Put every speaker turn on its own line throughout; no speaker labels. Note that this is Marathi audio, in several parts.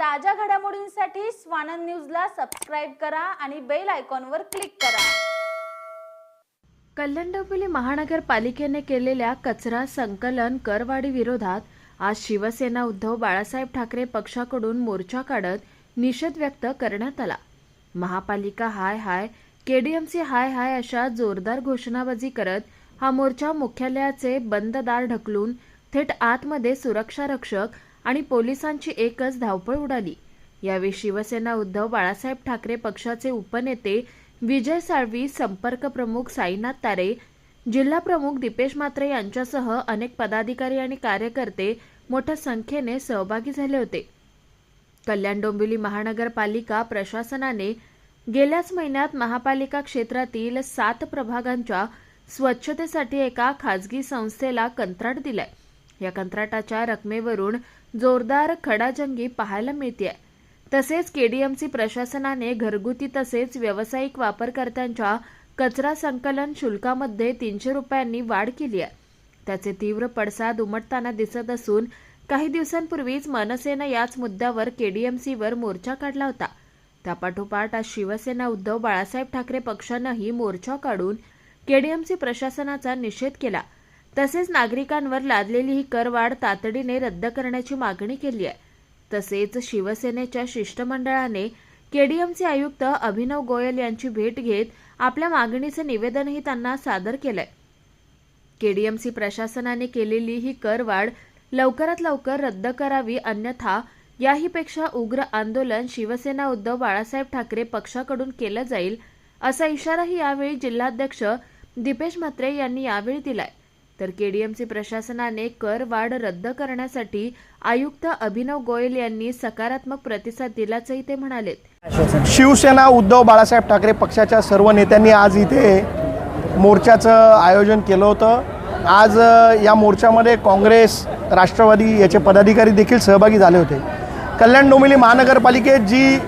ताज्या घडामोडींसाठी स्वानंद न्यूजला सबस्क्राईब करा आणि बेल आयकॉनवर क्लिक करा.
कल्याण डोंबिवली महानगरपालिकेने केलेल्या कचरा संकलन करवाढी विरोधात आज शिवसेना उद्धव बाळासाहेब ठाकरे पक्षाकडून मोर्चा काढत निषेध व्यक्त करण्यात आला. महापालिका हाय हाय केडीएमसी हाय हाय अशा जोरदार घोषणाबाजी करत हा मोर्चा मुख्यालयाचे बंद दार ढकलून थेट आतमध्ये सुरक्षा रक्षक आणि पोलिसांची एकच धावपळ उडाली. यावेळी शिवसेना उद्धव बाळासाहेब ठाकरे पक्षाचे उपनेते विजय साळवी संपर्क प्रमुख साईनाथ तारे जिल्हा प्रमुख दीपेश मात्रे यांच्यासह अनेक पदाधिकारी आणि कार्यकर्ते मोठ्या संख्येने सहभागी झाले होते. कल्याण डोंबिवली महानगरपालिका प्रशासनाने गेल्याच महिन्यात महापालिका क्षेत्रातील सात प्रभागांच्या स्वच्छतेसाठी एका खासगी संस्थेला कंत्राट दिलाय. या कंत्राटाच्या रकमेवरून जोरदार खडाजंगी पाहायला मिळते तसेच केडीएमसी प्रशासनाने घरगुती तसेच व्यावसायिक वापरकर्त्यांच्या कचरा संकलन शुल्कामध्ये तीनशे रुपयांनी वाढ केली आहे. त्याचे तीव्र पडसाद उमटताना दिसत असून काही दिवसांपूर्वीच मनसेनं याच मुद्द्यावर केडीएमसीवर मोर्चा काढला होता. त्यापाठोपाठ आज शिवसेना उद्धव बाळासाहेब ठाकरे पक्षानंही मोर्चा काढून केडीएमसी प्रशासनाचा निषेध केला. तसेच नागरिकांवर लादलेली ही करवाढ तातडीने रद्द करण्याची मागणी केली आहे. तसेच शिवसेनेच्या शिष्टमंडळाने केडीएमचे आयुक्त अभिनव गोयल यांची भेट घेत आपल्या मागणीचं निवेदनही त्यांना सादर केलंय. केडीएमसी प्रशासनाने केलेली ही करवाढ लवकरात लवकर रद्द करावी अन्यथा याहीपेक्षा उग्र आंदोलन शिवसेना उद्धव बाळासाहेब ठाकरे पक्षाकडून केलं जाईल असा इशाराही यावेळी जिल्हाध्यक्ष दीपेश म्हात्रे यांनी यावेळी दिलाय. तर केडीएमसी प्रशासनाने कर वाढ रद्द करण्यासाठी आयुक्त अभिनव गोयल यांनी सकारात्मक प्रतिसाद दिल्याचंही ते म्हणाले.
शिवसेना उद्धव बाळासाहेब ठाकरे पक्षाच्या सर्व नेत्यांनी आज इथे मोर्चाचं आयोजन केलं होतं. आज या मोर्चामध्ये काँग्रेस राष्ट्रवादी याचे पदाधिकारी देखील सहभागी झाले होते. कल्याण डोंबिवली महानगरपालिकेत जी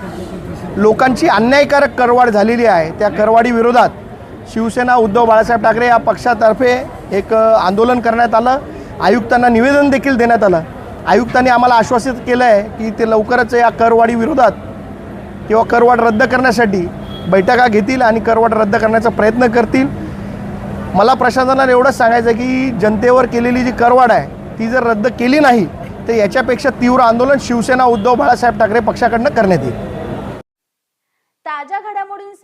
लोकांची अन्यायकारक करवाढ झालेली आहे त्या करवाढीविरोधात विरोधात शिवसेना उद्धव बाळासाहेब ठाकरे या पक्षातर्फे एक आंदोलन करण्यात आलं. आयुक्तांना निवेदन देखील देण्यात आलं. आयुक्तांनी आम्हाला आश्वासित केलं आहे की ते लवकरच या करवाढी विरोधात किंवा करवाढ रद्द करण्यासाठी बैठका घेतील आणि करवाढ रद्द करण्याचा प्रयत्न करतील. मला प्रशासनाला एवढंच सांगायचं आहे की जनतेवर केलेली जी करवाढ आहे ती जर रद्द केली नाही तर याच्यापेक्षा तीव्र आंदोलन शिवसेना उद्धव बाळासाहेब ठाकरे पक्षाकडनं करण्यात येईल.
ताज्या